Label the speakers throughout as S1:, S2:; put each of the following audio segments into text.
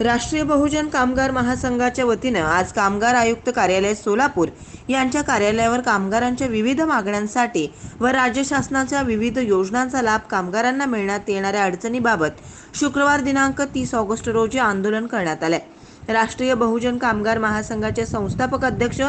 S1: राष्ट्रीय बहुजन कामगार महासंघाच्या वतीनं आज कामगार आयुक्त कार्यालय सोलापूर यांच्या कार्यालयावर कामगारांच्या विविध मागण्यांसाठी व राज्य शासनाच्या विविध योजनांचा लाभ कामगारांना मिळण्यात येणाऱ्या अडचणीबाबत शुक्रवार दिनांक तीस ऑगस्ट रोजी आंदोलन करण्यात आले राष्ट्रीय बहुजन कामगार महासंघाचे संस्थापक अध्यक्ष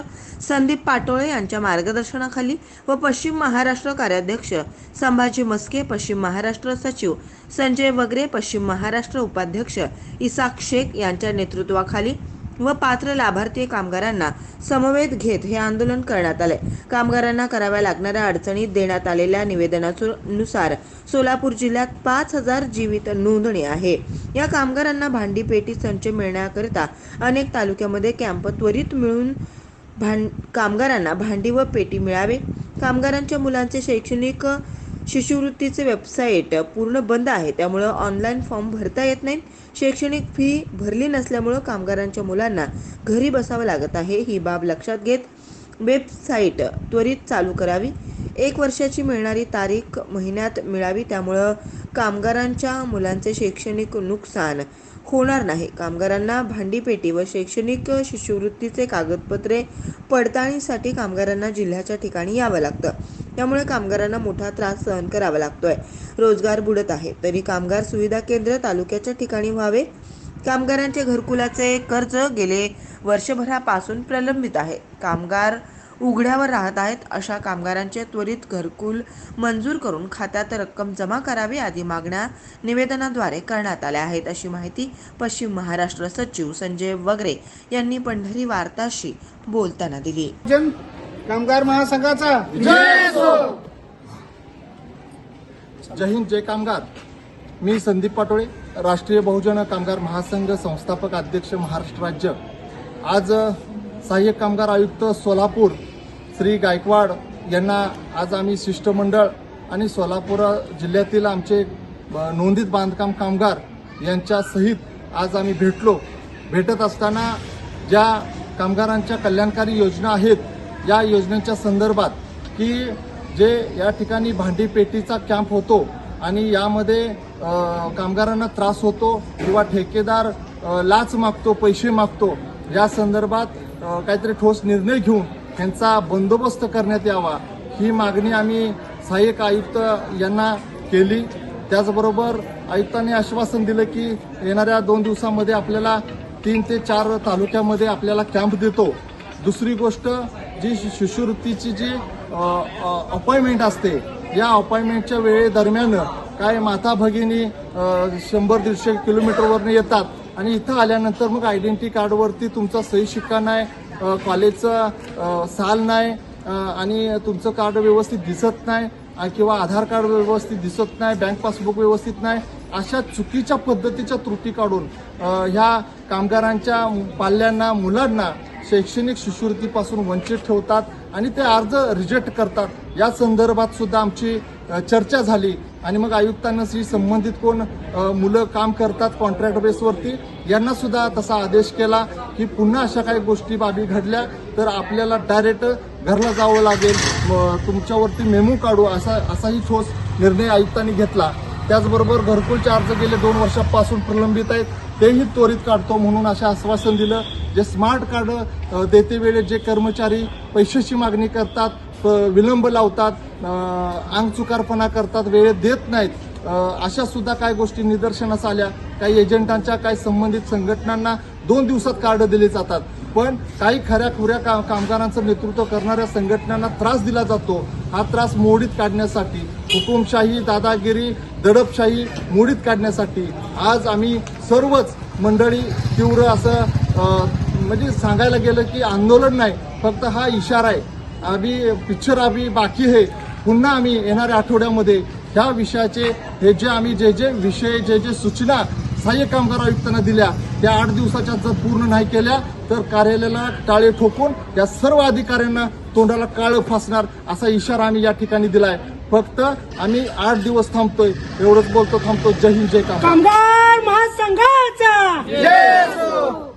S1: संदीप पाटोळे यांच्या मार्गदर्शनाखाली व पश्चिम महाराष्ट्र कार्याध्यक्ष संभाजी मस्के पश्चिम महाराष्ट्र सचिव संजय वगरे पश्चिम महाराष्ट्र उपाध्यक्ष इसाक शेख यांच्या नेतृत्वाखाली व पात्र लाभार्थी कामगारांना समवेत घेत हे आंदोलन करण्यात आले कामगारांना कराव्या लागणाऱ्या अडचणीत देण्यात आलेल्या निवेदनानुसार सोलापूर जिल्ह्यात पाच हजार जीवित नोंदणी आहे. या कामगारांना भांडी पेटी संच मिळण्याकरिता अनेक तालुक्यामध्ये कॅम्प त्वरित मिळून भां कामगारांना भांडी व पेटी मिळावे. कामगारांच्या मुलांचे शैक्षणिक शिष्यवृत्तीचे वेबसाईट पूर्ण बंद आहे. त्यामुळं ऑनलाईन फॉर्म भरता येत नाही शैक्षणिक फी भरली नसल्यामुळं कामगारांच्या मुलांना घरी बसावं लागत आहे. ही बाब लक्षात घेत वेबसाईट त्वरित चालू करावी. एक वर्षाची मिळणारी तारीख महिन्यात मिळावी. त्यामुळं कामगारांच्या मुलांचे शैक्षणिक नुकसान होणार नाही. कामगारांना भांडीपेटी व शैक्षणिक शिष्यवृत्तीचे कागदपत्रे पडताळणीसाठी कामगारांना जिल्ह्याच्या ठिकाणी यावं लागतं. त्यामुळे कामगारांना मोठा त्रास सहन करावा लागतोय. रोजगार बुडत आहे. तरी कामगार सुविधा केंद्र तालुक्याच्या ठिकाणी व्हावे. कामगारांचे घरकुलाचे कर्ज गेले वर्षभरापासून प्रलंबित आहे. कामगार उघड्यावर राहत आहेत अशा कामगारांचे त्वरित घरकुल मंजूर करून खात्यात रक्कम जमा करावी आदी मागण्या निवेदनाद्वारे करण्यात आल्या आहेत. अशी माहिती पश्चिम महाराष्ट्र सचिव संजय वगरे यांनी पंढरी वार्ताशी बोलताना दिली.
S2: जन कामगार महासंघाचा. जय हिंद जय कामगार. मी संदीप पाटोळे राष्ट्रीय बहुजन कामगार महासंघ संस्थापक अध्यक्ष महाराष्ट्र राज्य. आज सहाय्यक कामगार आयुक्त सोलापूर श्री गायकवाड यांना आज आम्ही शिष्टमंडळ आणि सोलापूर जिल्ह्यातील आमचे नोंदीत बांधकाम कामगार यांच्या सहित आज आम्ही भेटलो. भेटत असताना ज्या कामगारांच्या कल्याणकारी योजना आहेत या योजनेच्या संदर्भात की जे या ठिकाणी भांडीपेटीचा कॅम्प होतो आणि यामध्ये कामगारांना त्रास होतो किंवा ठेकेदार लाच मागतो पैसे मागतो या संदर्भात काहीतरी ठोस निर्णय घेऊन त्यांचा बंदोबस्त करण्यात यावा ही मागणी आम्ही सहाय्यक आयुक्त यांना केली. त्याचबरोबर आयुक्तांनी आश्वासन दिलं की येणाऱ्या दोन दिवसामध्ये आपल्याला तीन ते चार तालुक्यामध्ये आपल्याला कॅम्प देतो. दुसरी गोष्ट जी शि- शिष्यवृत्तीची जी अपॉइंटमेंट असते या अपॉइंटमेंटच्या वेळेदरम्यान काय माता भगिनी शंभर दीडशे किलोमीटरवरनं येतात आणि इथं आल्यानंतर मग आयडेंटिटी कार्डवरती तुमचा सही शिक्का नाही कॉलेजचा साल नाही आणि तुमचं कार्ड व्यवस्थित दिसत नाही किंवा आधार कार्ड व्यवस्थित दिसत नाही बँक पासबुक व्यवस्थित नाही अशा चुकीच्या पद्धतीच्या त्रुटी काढून ह्या कामगारांच्या पाल्यांना मुलांना शैक्षणिक शिष्यवृत्तीपासून वंचित ठेवतात आणि ते अर्ज रिजेक्ट करतात. या संदर्भात सुद्धा आमची चर्चा झाली. आणि मग आयुक्तांना श्री संबंधित कोण मुलं काम करतात कॉन्ट्रॅक्ट बेसवरती यांना सुद्धा तसा आदेश केला की पुन्हा अशा काही गोष्टी बाबी घडल्या तर आपल्याला डायरेक्ट घरला जावं लागेल. तुमच्यावरती मेमो काढू असा असाही ठोस निर्णय आयुक्तांनी घेतला. त्याचबरोबर घरकुलचे अर्ज गेले दोन वर्षापासून प्रलंबित आहेत. तेही त्वरित काढतो म्हणून असे आश्वासन दिलं. जे स्मार्ट कार्ड देते वेळेत जे कर्मचारी पैशाची मागणी करतात प- विलंब लावतात अंगचुकारपणा करतात वेळेत देत नाहीत अशा सुद्धा काही गोष्टी निदर्शनास आल्या. काही एजंटांच्या काही संबंधित संघटनांना दोन दिवसात कार्ड दिले जातात. पण काही खऱ्या खुऱ्या का कामगारांचं नेतृत्व करणाऱ्या संघटनांना त्रास दिला जातो. हा त्रास मोडीत काढण्यासाठी हुकुमशाही दादागिरी दडपशाही मोडीत काढण्यासाठी आज आम्ही सर्वच मंडळी तीव्र असं म्हणजे सांगायला गेलं की आंदोलन नाही फक्त हा इशारा आहे. आम्ही पिक्चर आम्ही बाकी आहे. पुन्हा आम्ही येणाऱ्या आठवड्यामध्ये ह्या विषयाचे हे जे आम्ही जे जे विषय जे जे सूचना सहाय्यक कामगार आयुक्तांना दिल्या. त्या आठ दिवसाच्या जर पूर्ण नाही केल्या तर कार्यालयाला टाळे ठोकून या सर्व अधिकाऱ्यांना तोंडाला काळं फासणार असा इशारा आम्ही या ठिकाणी दिलाय. फक्त आम्ही आठ दिवस थांबतोय. एवढंच बोलतो थांबतो. जय हिंद जय कामगार
S3: कामगार महासंघाचा!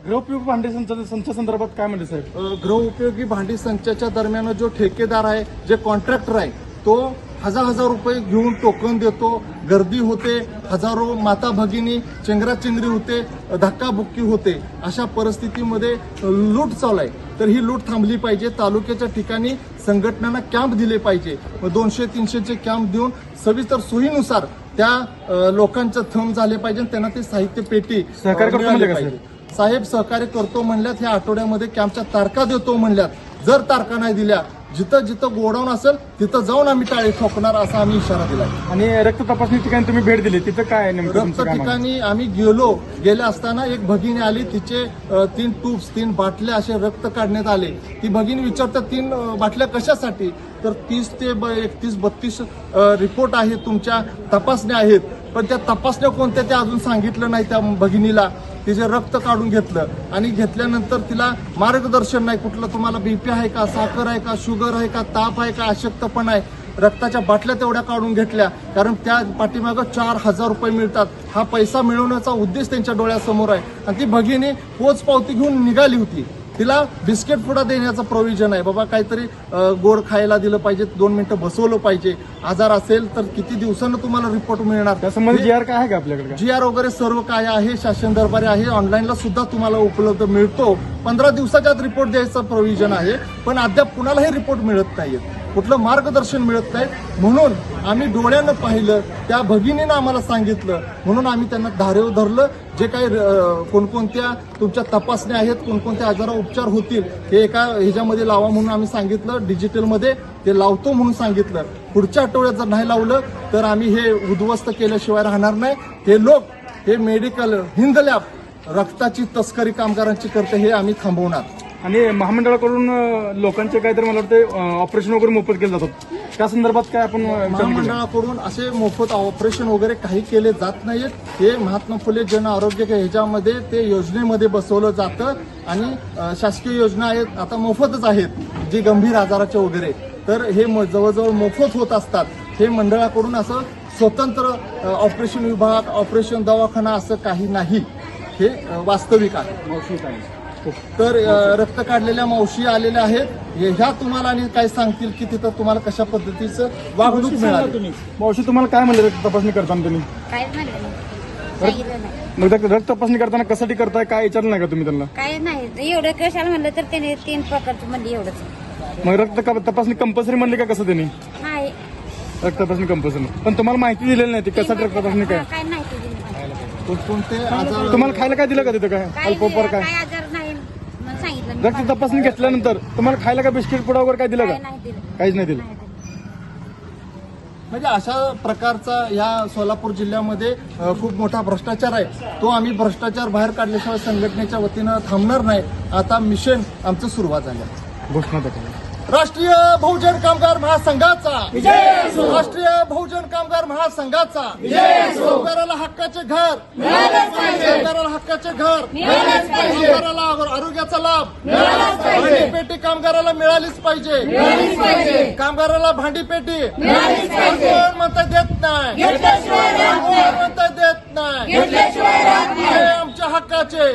S4: गृहोपयोग भांडे संच संच संदर्भात काय म्हणते साहेब?
S2: अ, गृहउपयोगी भांडी संचाच्या दरम्यान जो ठेकेदार आहे जे कॉन्ट्रॅक्टर आहे तो हजार हजार रुपये घेऊन टोकन देतो. गर्दी होते. हजारो माता भगिनी चेंगराचेंगरी होते धक्काबुक्की होते. अशा परिस्थितीमध्ये लूट चालू आहे. तर ही लूट थांबली पाहिजे. तालुक्याच्या ठिकाणी संघटनांना कॅम्प दिले पाहिजे. मग दोनशे तीनशेचे कॅम्प देऊन सविस्तर सोयीनुसार त्या लोकांचं थंब झाले पाहिजे आणि त्यांना ते साहित्य पेटी
S4: सहकार्य.
S2: साहेब सहकार्य करतो म्हणल्यात. ह्या आठवड्यामध्ये कॅम्पच्या तारखा देतो म्हणल्यात. जर तारखा नाही दिल्या जिथं जिथं गोडाऊन असेल तिथं जाऊन आम्ही टाळी ठोकणार असा आम्ही इशारा दिलाय.
S4: आणि रक्त तपासणी ठिकाणी तुम्ही भेट दिली तिथं काय नेमकं
S2: रक्त
S4: तुमचं?
S2: ठिकाणी आम्ही गेलो गेले असताना एक भगिनी आली तिचे अ, तीन ट्यूब्स तीन बाटल्या असे रक्त काढण्यात आले. ती भगिनी विचारतात तीन अ, बाटल्या कशासाठी? तर तीस ते एकतीस बत्तीस रिपोर्ट आहेत तुमच्या तपासण्या आहेत. पण त्या तपासण्या कोणत्या ते अजून सांगितलं नाही त्या भगिनीला. तिचे रक्त काढून घेतलं. आणि घेतल्यानंतर तिला मार्गदर्शन नाही कुठलं तुम्हाला बीपी आहे का साखर आहे का शुगर आहे का ताप आहे का अशक्तपण आहे. रक्ताच्या बाटल्या तेवढ्या काढून घेतल्या. कारण त्या पाठीमागं चार हजार रुपये मिळतात. हा पैसा मिळवण्याचा उद्देश त्यांच्या डोळ्यासमोर आहे. आणि ती भगिनी पोच पावती घेऊन निघाली होती. तिला बिस्किट पुडा देण्याचं प्रोव्हिजन आहे. बाबा काहीतरी गोड खायला दिलं पाहिजे दोन मिनिटं बसवलं पाहिजे. आजार असेल तर किती दिवसानं तुम्हाला रिपोर्ट मिळणार?
S4: त्यासंबंधी जी आर काय आहे का आपल्याकडे?
S2: जी आर वगैरे सर्व काय आहे शासन दरबारी आहे ऑनलाईनला सुद्धा तुम्हाला उपलब्ध मिळतो. पंधरा दिवसाच्या आत रिपोर्ट द्यायचं प्रोव्हिजन आहे पण अद्याप कुणालाही रिपोर्ट मिळत नाहीये. कुठलं मार्गदर्शन मिळत नाही. म्हणून आम्ही डोळ्यानं पाहिलं त्या भगिनीनं आम्हाला सांगितलं. म्हणून आम्ही त्यांना धारेव धरलं. जे काही कोणकोणत्या तुमच्या तपासण्या आहेत कोणकोणत्या आजारा उपचार होतील हे एका ह्याच्यामध्ये लावा म्हणून आम्ही सांगितलं. डिजिटलमध्ये ते लावतो म्हणून सांगितलं. पुढच्या आठवड्यात जर नाही लावलं तर आम्ही हे उद्ध्वस्त केल्याशिवाय राहणार नाही. हे लोक हे मेडिकल हिंद लॅब रक्ताची तस्करी कामगारांची करते हे आम्ही थांबवणार.
S4: आणि महामंडळाकडून अं, लोकांचे काहीतरी मला वाटतं ऑपरेशन वगैरे मोफत केले जातात. त्या संदर्भात काय आपण विचार?
S2: महामंडळाकडून असे मोफत ऑपरेशन वगैरे काही केले जात नाहीत हे महात्मा फुले जन आरोग्य ह्याच्यामध्ये ते योजनेमध्ये बसवलं जातं. आणि अ, शासकीय योजना आहेत आता मोफतच आहेत जी गंभीर आजाराचे वगैरे. तर हे म- जवळजवळ मोफत होत असतात. हे मंडळाकडून असं स्वतंत्र अ, ऑपरेशन विभाग ऑपरेशन दवाखाना असं काही नाही. हे अ, वास्तविक आहे. तर रक्त काढलेल्या मावशी आलेल्या आहेत. हे- ह्या तुम्हाला आणि काय सांगतील की तिथं तुम्हाला कशा पद्धतीचं वागणूक मिळाली?
S4: मावशी तुम्हाला काय म्हणले रक्त तपासणी करताना तुम्ही?
S5: काहीच म्हणलं नाही. सांगितलं नाही
S4: मग रक्त- रक्त तपासणी करताना कशासाठी करताय? काय विचारलं नाही का तुम्ही त्यांना?
S5: काय नाही. एवढं कशाला म्हणलं तर त्याने तीन प्रकारचं म्हणले एवढंच.
S4: मग रक्त का- तपासणी कंपल्सरी म्हणली का कसं त्यांनी?
S5: नाही.
S4: रक्त तपासणी कंपल्सरी पण तुम्हाला माहिती दिलेली नाही ती कशासाठी रक्त तपासणी काय
S5: हा, काय? नाही ते दिलं मला.
S2: कोणते आजार
S4: तुम्हाला खायला काय दिलं का तिथं काय?
S5: काय
S4: अल्पोपर काय
S5: आजार सांगितलं.
S4: रक्त तपासणी घेतल्यानंतर तुम्हाला खायला का बिस्किट पुडा वगैरे काय दिलं
S5: काय
S4: का?
S5: नाही दिलं.
S4: काहीच नाही दिलं.
S5: नाही दिलं.
S2: म्हणजे अशा प्रकारचा या सोलापूर जिल्ह्यामध्ये अ, खूप मोठा भ्रष्टाचार आहे. तो आम्ही भ्रष्टाचार बाहेर काढल्याशिवाय संघटनेच्या वतीनं थांबणार नाही. आता मिशन आमचं सुरुवात झालं.
S4: घोषणा दाखवा
S2: राष्ट्रीय बहुजन कामगार महासंघाचा. राष्ट्रीय बहुजन कामगार महासंघाचा. कामगाराला हक्काचे घर. कामगाराला हक्काचे घर. आरो- आरोग्याचा लाभ. भांडीपेटी कामगाराला मिळालीच पाहिजे. कामगाराला भांडीपेटी कोण म्हणता देत नाही? कोण म्हणता देत नाही आमच्या हक्काचे.